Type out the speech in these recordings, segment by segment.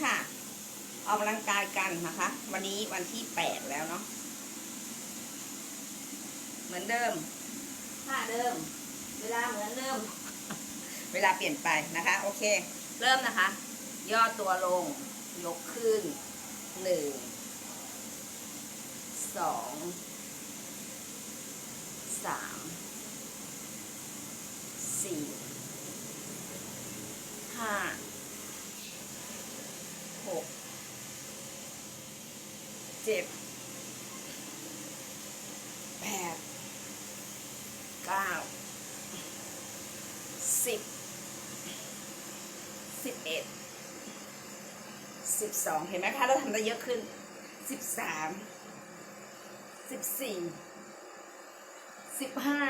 ค่ะ ออกกำลังกายกันนะคะ วันนี้วันที่แปดแล้วเนาะ เหมือนเดิมท่าเดิม เวลาเหมือนเดิม เวลาเปลี่ยนไปนะคะ โอเค เริ่มนะคะ ย่อตัวลง ยกขึ้นหนึ่งสองสามสี่ห้า หก เจ็ดแปดเก้าสิบสิบเอ็ดสิบสองเห็นไหมคะ เราทำได้เยอะขึ้นสิบสามสิบสี่สิบห้า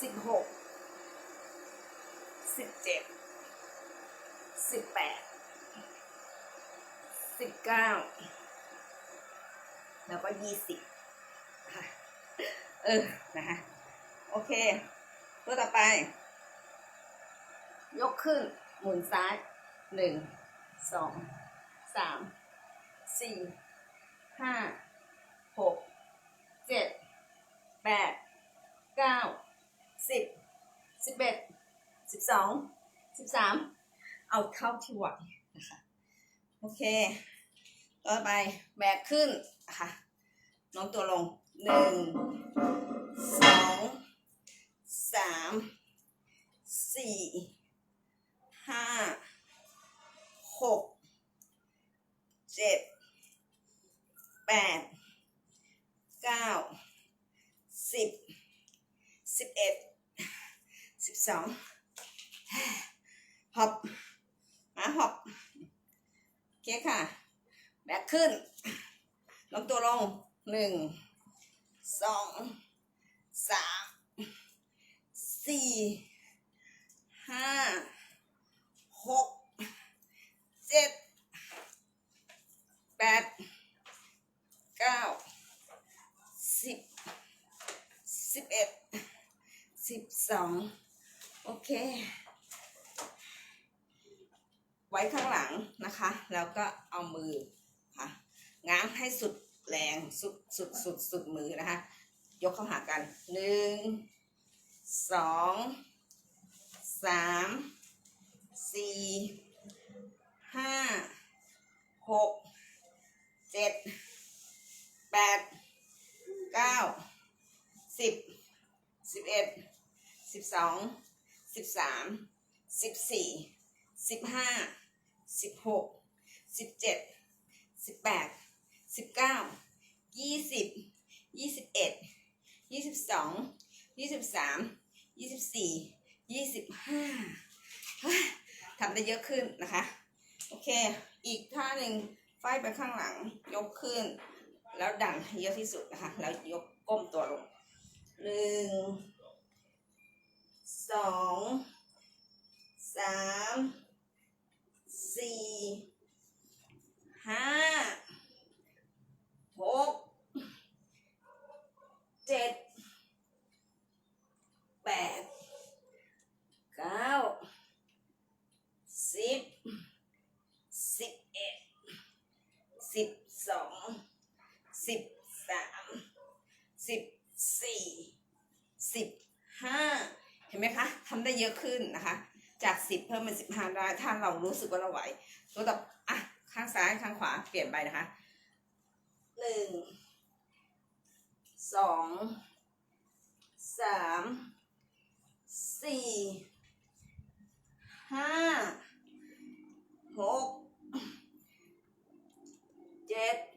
สิบหกสิบเจ็ดสิบแปด สิบเก้าแล้วก็ยี่สิบค่ะเออนะคะโอเค ตัวต่อไป ยกขึ้นหมุนซ้ายหนึ่งสองสามสี่ห้าหกเจ็ดแปดเก้าสิบสิบเอ็ดสิบสองสิบสามเอาเท่าที่ไหวนะคะ โอเค ต่อไปแบกขึ้นนะคะน้องตัวลงหนึ่งสองสามสี่ห้าหกเจ็ดแปดเก้าสิบสิบเอ็ดสิบสองฮอปมาฮอปโอ เคค่ะ แบกขึ้นลงตัวลงหนึ่งสองสามสี่ห้าหกเจ็ดแปดเก้าสิบสิบเอ็ดสิบสองโอเค ไว้ข้างหลังนะคะ แล้วก็เอามือค่ะง้างให้สุดแรงสุดสุดสุดสุดมือนะคะ ยกเข้าหากันหนึ่งสองสามสี่ห้าหกเจ็ดแปดเก้าสิบสิบเอ็ดสิบสองสิบสามสิบสี่ สิบห้าสิบหกสิบเจ็ดสิบแปดสิบเก้ายี่สิบยี่สิบเอ็ดยี่สิบสองยี่สิบสามยี่สิบสี่ยี่สิบห้าทำได้เยอะขึ้นนะคะ โอเค อีกท่าหนึ่งไฟไปข้างหลังยกขึ้น แล้วดันให้เยอะที่สุดนะคะ แล้วยกก้มตัวลงหนึ่งสอง สาม สี่ ห้า หก เจ็ด แปด เก้า สิบ สิบเอ็ด สิบสองสิบสามสิบสี่สิบห้าเห็นไหมคะทำได้เยอะขึ้นนะคะ จากสิบเพิ่มเป็นสิบห้าได้ถ้าเรารู้สึกว่าเราไหวตัวต่ออะข้างซ้ายข้างขวาเปลี่ยนไปนะคะหนึ่งสองสาม สี่ ห้า หกเจ็ด